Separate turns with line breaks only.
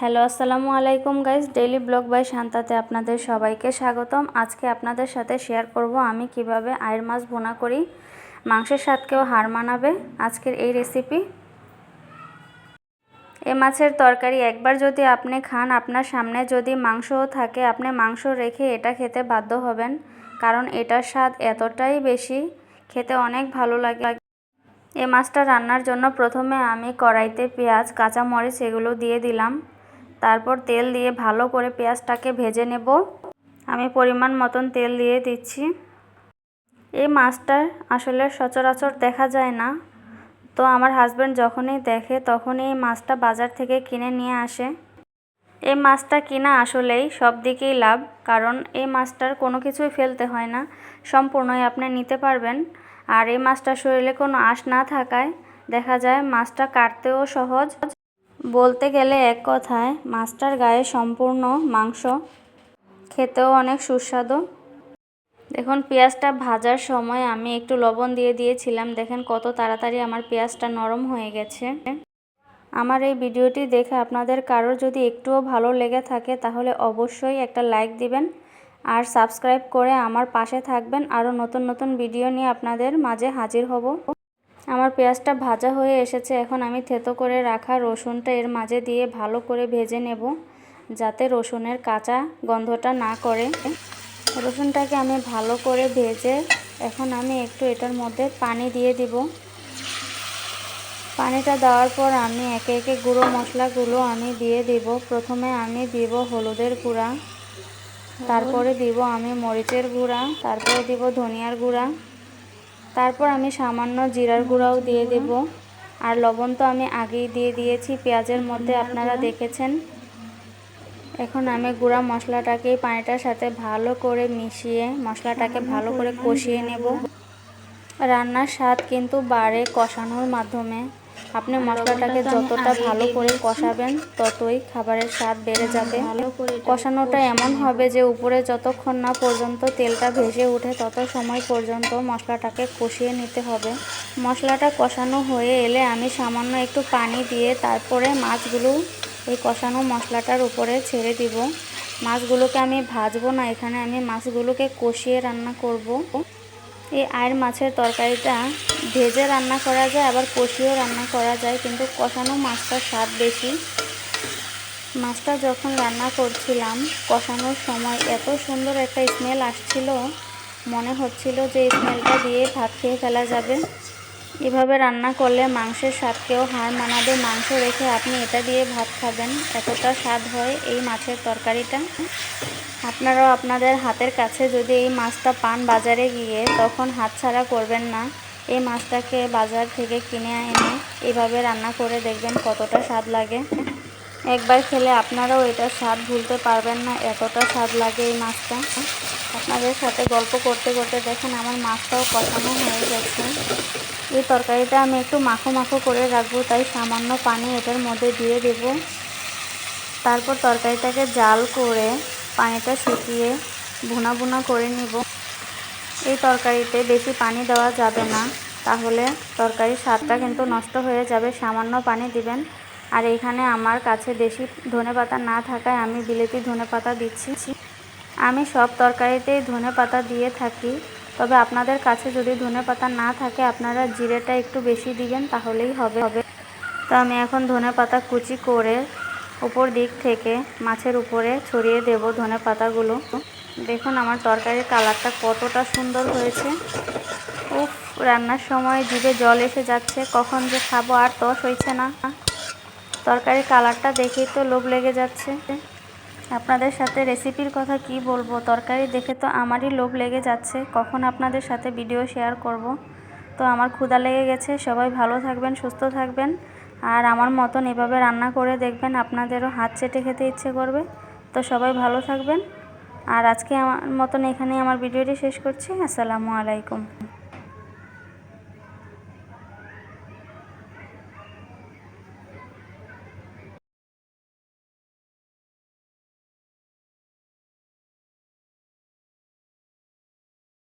Hello, আসসালামু আলাইকুম guys. Daily blog by শান্তাতে আপনাদের সবাইকে স্বাগতম। আজকে আপনাদের সাথে শেয়ার করব আমি কীভাবে আয়ের মাছ ভুনা করি, মাংসের স্বাদকেও হার মানাবে আজকের এই রেসিপি এ মাছের তরকারি একবার যদি আপনি খান, আপনার সামনে যদি মাংসও থাকে, আপনি মাংস রেখে এটা খেতে বাধ্য হবেন, কারণ এটার স্বাদ এতটাই বেশি, খেতে অনেক ভালো লাগে। এ মাছটা রান্নার জন্য প্রথমে আমি কড়াইতে পেঁয়াজ, কাঁচামরিচ এগুলো দিয়ে দিলাম। তারপর তেল দিয়ে ভালো করে পেঁয়াজটাকে ভেজে নেব। আমি পরিমাণ মতন তেল দিয়ে দিচ্ছি। এই মাছটা আসলে সচরাচর দেখা যায় না। তো আমার হাজব্যান্ড যখনই দেখে তখনই এই মাছটা বাজার থেকে কিনে নিয়ে আসে। এই মাছটা কিনা আসলেই সব দিকেই লাভ, কারণ এই মাছটার কোনো কিছুই ফেলতে হয় না। সম্পূর্ণই আপনি নিতে পারবেন। আর এই মাছটা শরীরে কোনো আঁশ না থাকায় দেখা যায় মাছটা কাটতেও সহজ। বলতে গেলে এক কথায়, মাছটার গায়ে সম্পূর্ণ মাংস, খেতেও অনেক সুস্বাদু। দেখুন, পেঁয়াজটা ভাজার সময় আমি একটু লবণ দিয়ে দিয়েছিলাম। দেখেন কত তাড়াতাড়ি আমার পেঁয়াজটা নরম হয়ে গেছে। আমার এই ভিডিওটি দেখে আপনাদের কারোর যদি একটুও ভালো লেগে থাকে, তাহলে অবশ্যই একটা লাইক দিবেন আর সাবস্ক্রাইব করে আমার পাশে থাকবেন। আরও নতুন নতুন ভিডিও নিয়ে আপনাদের মাঝে হাজির হব। আমার পেঁয়াজটা ভাজা হয়ে এসেছে, এখন আমি থেতো করে রাখা রসুনটা এর মাঝে দিয়ে ভালো করে ভেজে নেব, যাতে রসুনের কাঁচা গন্ধটা না করে। রসুনটাকে আমি ভালো করে ভেজে এখন আমি একটু এটার মধ্যে পানি দিয়ে দিব। পানিটা দেওয়ার পর আমি একে একে গুঁড়ো মশলাগুলো আমি দিয়ে দিব। প্রথমে আমি দিব হলুদের গুঁড়া, তারপরে দিব আমি মরিচের গুঁড়া, তারপরে দিব ধনিয়ার গুঁড়া। তারপর আমি সামান্য জিরার গুঁড়াও দিয়ে দেব। আর লবণ তো আমি আগেই দিয়ে দিয়েছি, পেঁয়াজের মধ্যে আপনারা দেখেছেন। এখন আমি গুঁড়া মশলাটাকে পানিটার সাথে ভালো করে মিশিয়ে মশলাটাকে ভালো করে কষিয়ে নেব। রান্নার স্বাদ কিন্তু বাড়ে কষানোর মাধ্যমে। আপনি মশলাটাকে যতটা ভালো করে কষাবেন ততই খাবারের স্বাদ বেড়ে যাবে। কষানোটা এমন হবে যে উপরে যতক্ষণ না পর্যন্ত তেলটা ভেসে ওঠে তত সময় পর্যন্ত মশলাটাকে কষিয়ে নিতে হবে। মশলাটা কষানো হয়ে এলে আমি সামান্য একটু পানি দিয়ে তারপরে মাছগুলো এই কষানো মশলাটার উপরে ছেড়ে দিব। মাছগুলোকে আমি ভাজবো না এখানে আমি মাছগুলোকে কষিয়ে রান্না করব। এই আয়ের মাছের তরকারিটা ভেজে রান্না করা যায়, আবার কষিয়েও রান্না করা যায়, কিন্তু কষানো মাছটার স্বাদ বেশি। মাছটা যখন রান্না করছিলাম, কষানোর সময় এত সুন্দর একটা স্মেল আসছিল, মনে হচ্ছিল যে স্মেলটা দিয়ে ভাত খেয়ে ফেলা যাবে। এভাবে রান্না করলে মাংসের স্বাদকেও হার মানাবে। মাংস রেখে আপনি এটা দিয়ে ভাত খাবেন। এতটা স্বাদ হয় এই মাছের তরকারিটা। আপনারাও আপনাদের হাতের কাছে যদি এই মাছটা পান বাজারে গিয়ে, তখন হাত ছাড়া করবেন না। এই মাছটাকে বাজার থেকে কিনে এনে এভাবে রান্না করে দেখবেন কতটা স্বাদ লাগে। একবার খেলে আপনারাও এটা স্বাদ ভুলতে পারবেন না, এতটা স্বাদ লাগে এই মাছটা। আপনাদের সাথে গল্প করতে করতে দেখেন আমার মাছটাও কষানো হয়ে গেছে। এই তরকারিটা আমি একটু মাখো মাখো করে রাখব, তাই সামান্য পানি এটার মধ্যে দিয়ে দেব। তারপর তরকারিটাকে জাল করে পানিটা শুকিয়ে ভুনা ভুনা করে নিব। এই তরকারিতে বেশি পানি দেওয়া যাবে না, তাহলে তরকারির স্বাদটা কিন্তু নষ্ট হয়ে যাবে। সামান্য পানি দিবেন আর এখানে আমার কাছে দেশি ধনে পাতা না থাকায় আমি বিলেতি ধনে পাতা দিচ্ছি। আমি সব তরকারিতেই ধনে পাতা দিয়ে থাকি। তবে আপনাদের কাছে যদি ধনে পাতা না থাকে, আপনারা জিরেটা একটু বেশি দিবেন, তাহলেই হবে। হবে তো আমি এখন ধনে পাতা কুচি করে উপর দিক থেকে মাছের উপরে ছড়িয়ে দেব ধনে পাতাগুলো। দেখুন আমার তরকারির কালারটা কতটা সুন্দর হয়েছে। উফ, রান্নার সময় জিভে জল এসে যাচ্ছে, কখন যে খাব আর তস হয়েছে না। তরকারির কালারটা দেখেই তো লোভ লেগে যাচ্ছে। আপনাদের সাথে রেসিপির কথা কি বলব? তরকারি দেখে তো আমারই লোভ লেগে যাচ্ছে। কখন আপনাদের সাথে ভিডিও শেয়ার করব? তো আমার ক্ষুদা লেগে গেছে। সবাই ভালো থাকবেন, সুস্থ থাকবেন। আর আমার মতন এভাবে রান্না করে দেখবেন, আপনাদেরও হাত চেটে খেতে ইচ্ছে করবে। তো সবাই ভালো থাকবেন। আর আজকে আমার মতন এখানে আমার ভিডিওটি শেষ করছি। আসসালামু আলাইকুম।